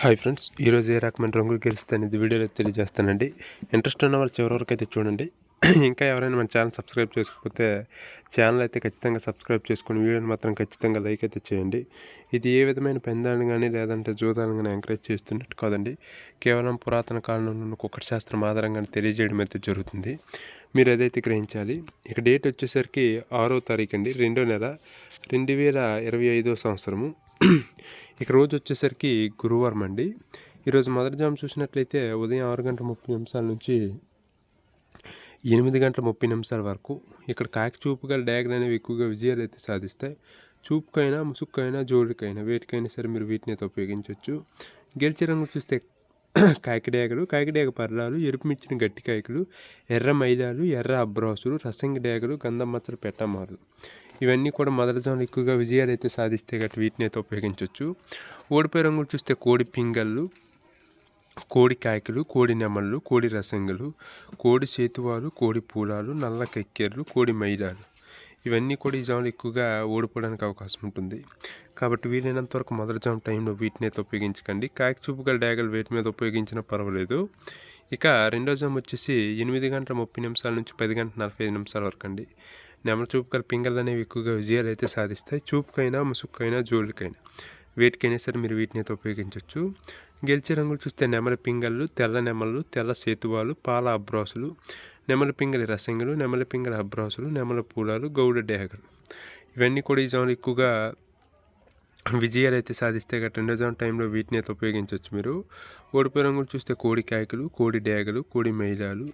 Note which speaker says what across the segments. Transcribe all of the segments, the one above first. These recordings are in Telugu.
Speaker 1: హాయ్ ఫ్రెండ్స్ ఈరోజు ఏ రకమైన రంగు గెలిస్తే అనేది వీడియోలో తెలియజేస్తానండి. ఇంట్రెస్ట్ ఉన్న వాళ్ళు చివరి వరకు అయితే చూడండి. ఇంకా ఎవరైనా మన ఛానల్ సబ్స్క్రైబ్ చేసుకోకపోతే ఛానల్ అయితే ఖచ్చితంగా సబ్స్క్రైబ్ చేసుకుని వీడియోని మాత్రం ఖచ్చితంగా లైక్ అయితే చేయండి. ఇది ఏ విధమైన పెందాలను కానీ లేదంటే జూదాలను కానీ ఎంకరేజ్ చేస్తున్నట్టు కాదండి. కేవలం పురాతన కాలంలో ఉన్న కుక్కటి శాస్త్రం ఆధారంగానే తెలియజేయడం అయితే జరుగుతుంది. మీరు ఏదైతే గ్రహించాలి ఇక డేట్ వచ్చేసరికి ఆరో తారీఖు అండి రెండో నెల రెండు వేల ఇరవై ఐదో సంవత్సరము. ఇక రోజు వచ్చేసరికి గురువారం అండి. ఈరోజు మొదటి జామ్ చూసినట్లయితే ఉదయం ఆరు గంటల ముప్పై నిమిషాల నుంచి ఎనిమిది గంటల ముప్పై నిమిషాల వరకు ఇక్కడ కాకి చూపు గల అనేవి ఎక్కువగా విజయాలు అయితే సాధిస్తాయి. చూపుకైనా ముసుక్కైనా జోడికైనా వేటికైనా సరే మీరు వీటిని అయితే ఉపయోగించవచ్చు. గెలిచే రంగు చూస్తే కాకిడేగలు కాకిడేగ పర్రాలు ఎరుపు మిచ్చిన గట్టి కాయకులు ఎర్ర మైదాలు ఎర్ర అబ్రాసులు రసంగి డేగలు గంధం మచ్చలు పెట్టమారులు ఇవన్నీ కూడా మొదటి జోన్లో ఎక్కువగా విజయాలు అయితే సాధిస్తే గట్టి వీటిని అయితే ఉపయోగించవచ్చు ఓడిపోయే రంగులు చూస్తే కోడి పింగళ్ళు కోడి కాయకులు కోడి నెమళ్ళు కోడి రసంగులు కోడి సేతువాలు కోడి పూలాలు నల్ల కెక్కెర్లు కోడి మైదాలు. ఇవన్నీ కూడా ఈ జాములు ఎక్కువగా ఓడిపోవడానికి అవకాశం ఉంటుంది. కాబట్టి వీలైనంత వరకు మొదటి జామ్ టైంలో వీటిని అయితే ఉపయోగించకండి. కాయకు చూపు గల డ్యాగలు వేటి మీద ఉపయోగించినా పర్వాలేదు. ఇక రెండో జామ్ వచ్చేసి ఎనిమిది గంటల ముప్పై నిమిషాల నుంచి పది గంటల నలభై ఐదు నిమిషాల వరకు అండి. నెమల చూపు గల పింగళ్ళు అనేవి ఎక్కువగా విజయాలు అయితే సాధిస్తాయి. చూపుకైనా ముసుక్కైనా జోళ్ళకైనా. వేటికైనా సరే మీరు వీటిని అయితే ఉపయోగించవచ్చు గెలిచే రంగులు చూస్తే నెమలి పింగళ్ళు తెల్ల నెమళ్ళు తెల్ల సేతువాలు పాల అబ్రాసులు నెమలి పింగళి రసంగులు నెమలి పింగళి అబ్రాసులు నెమల పూలాలు గౌడ డేగలు ఇవన్నీ కూడా ఈ జోన్లు ఎక్కువగా విజయాలు అయితే సాధిస్తే గట్ట రెండో జోన్ టైంలో వీటిని అయితే ఉపయోగించవచ్చు మీరు. ఓడిపోయే రంగులు చూస్తే కోడి కాయకులు కోడి డేగలు కోడి మైలాలు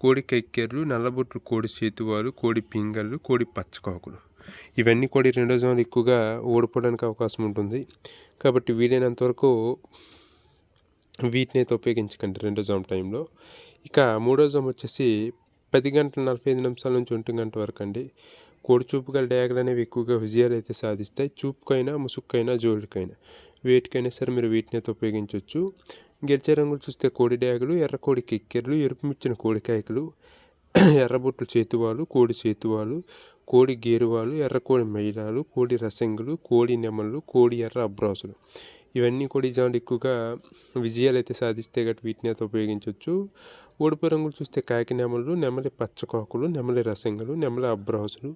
Speaker 1: కోడి కెక్కెర్లు నల్లబొట్లు కోడి చేతువాలు కోడి పింగళ్ళు కోడి పచ్చకాకులు. ఇవన్నీ కూడా రెండో జోన్లు ఎక్కువగా ఓడిపోవడానికి అవకాశం ఉంటుంది. కాబట్టి వీలైనంత వరకు వీటిని అయితే ఉపయోగించకండి రెండో జామ్ టైంలో. ఇక మూడో జామ్ వచ్చేసి పది గంటల నలభై ఐదు నిమిషాల నుంచి ఒంటి గంట వరకు అండి. కోడి చూపు గల డ్యాగలు అనేవి ఎక్కువగా విజయాలు అయితే సాధిస్తాయి. చూపుకైనా ముసుక్కైనా జోడికైనా వేటికైనా సరే మీరు వీటిని అయితే ఉపయోగించవచ్చు. గెలిచే రంగులు చూస్తే కోడి డ్యాగలు ఎర్ర కోడి కిక్కెర్లు ఎరుపు మిచ్చిన కోడికాయకులు ఎర్రబొట్లు చేతువాలు కోడి చేతువాలు కోడి గేరువాలు ఎర్ర కోడి మైలాలు కోడి రసంగులు కోడి నెమళ్ళు కోడి ఎర్ర అబ్రాసులు. ఇవన్నీ కూడా ఇజాండ్ ఎక్కువగా విజయాలు అయితే సాధిస్తే గట్టి వీటిని అయితే ఉపయోగించవచ్చు ఓడిపోయి రంగులు చూస్తే కాకి నెమలు నెమలి పచ్చకాకులు నెమలి రసంగలు నెమలి అబ్రాసులు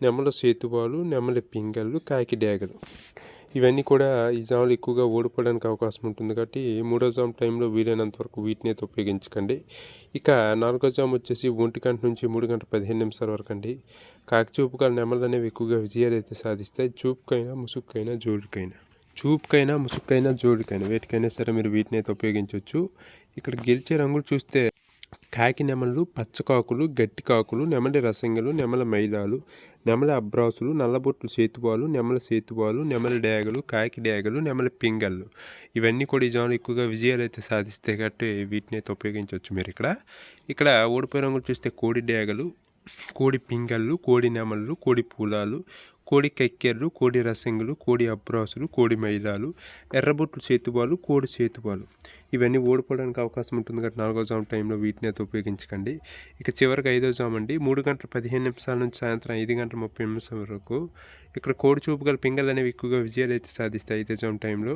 Speaker 1: నెమల సేతువాలు నెమలి పింగళ్ళు కాకి డేగలు ఇవన్నీ కూడా ఈ జాములు ఎక్కువగా ఓడిపోవడానికి అవకాశం ఉంటుంది కాబట్టి మూడో జామ్ టైంలో వీలైనంత వరకు వీటిని అయితే ఉపయోగించకండి. ఇక నాలుగో జామ్ వచ్చేసి ఒంటి గంట నుంచి మూడు గంట పదిహేను నిమిషాల వరకు అండి. కాకి చూపుగా నెమలు అనేవి ఎక్కువగా విజయాలు అయితే సాధిస్తాయి. చూపుకైనా ముసుక్కైనా జోడికైనా. చూపుకైనా ముసుక్కైనా జోడికైనా. వేటికైనా సరే మీరు వీటిని అయితే ఉపయోగించవచ్చు. ఇక్కడ గెలిచే రంగులు చూస్తే కాకి నెమలు పచ్చకాకులు గట్టి కాకులు నెమలి రసంగలు నెమల మైదాలు నెమల అబ్రాసులు నల్లబొట్లు సేతువాలు నెమల సేతువాలు నెమలి డేగలు కాకి డేగలు నెమలి పింగళ్ళు. ఇవన్నీ కూడా ఈ జాములు ఎక్కువగా విజయాలు అయితే సాధిస్తే కాబట్టి వీటిని అయితే ఉపయోగించవచ్చు మీరు ఇక్కడ. ఇక్కడ ఓడిపోయిన రంగులు చూస్తే కోడి డేగలు కోడి పింగళ్ళు కోడి నెమళ్ళు కోడి పూలాలు కోడి కక్కెర్లు కోడి రసంగులు కోడి అబ్రాసులు కోడి మైదాలు ఎర్రబొట్లు చేతువాలు కోడి చేతువాలు ఇవన్నీ ఓడిపోవడానికి అవకాశం ఉంటుంది కాబట్టి నాలుగో జామ్ టైంలో వీటిని అయితే ఉపయోగించకండి. ఇక చివరికి ఐదో జామ్ అండి. మూడు గంటల పదిహేను నిమిషాల నుంచి సాయంత్రం ఐదు గంటల ముప్పై నిమిషాల వరకు ఇక్కడ కోడి చూపు గల పింగళ్ళు అనేవి ఎక్కువగా విజయాలు అయితే సాధిస్తాయి ఐదో జామ్ టైంలో.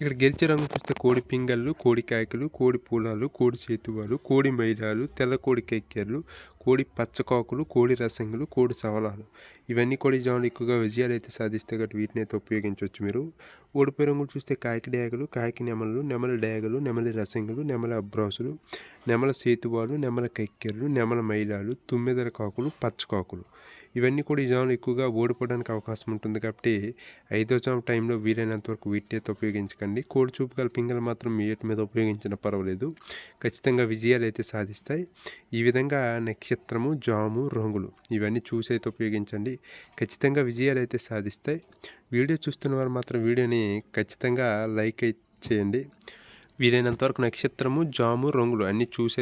Speaker 1: ఇక్కడ గెలిచే రంగు చూస్తే కోడి పింగళ్ళు కోడి కాయకులు కోడి పూలాలు కోడి చేతువాలు కోడి మైలాలు తెల్ల కోడి కెక్కెర్లు కోడి పచ్చకాకులు కోడి రసంగులు కోడి సవలాలు. ఇవన్నీ కూడా జాములు ఎక్కువగా విజయాలు అయితే సాధిస్తే గట్టి వీటిని అయితే ఉపయోగించవచ్చు మీరు. ఓడిపోయి రంగులు చూస్తే కాకి డేగలు కాకి నెమలు నెమల డేగలు నెమలి రసంగులు నెమల అబ్రాసులు నెమల సేతువాలు నెమల కెక్కెర్లు నెమల మైలాలు తుమ్మెదల కాకులు పచ్చకాకులు. ఇవన్నీ కూడా ఈ జాములు ఎక్కువగా ఓడిపోవడానికి అవకాశం ఉంటుంది కాబట్టి ఐదో జామ్ టైంలో వీలైనంత వరకు వీటిని ఉపయోగించకండి. కోడి చూపు గల పింగలు మాత్రం వీటి మీద ఉపయోగించిన పర్వాలేదు. ఖచ్చితంగా విజయాలు అయితే సాధిస్తాయి. ఈ విధంగా నక్షత్రము జాము రంగులు ఇవన్నీ చూసి అయితే ఉపయోగించండి. ఖచ్చితంగా విజయాలు అయితే సాధిస్తాయి. వీడియో చూస్తున్న వారు మాత్రం వీడియోని ఖచ్చితంగా లైక్ అయితే చేయండి. వీలైనంత వరకు నక్షత్రము జాము రంగులు అన్నీ చూసి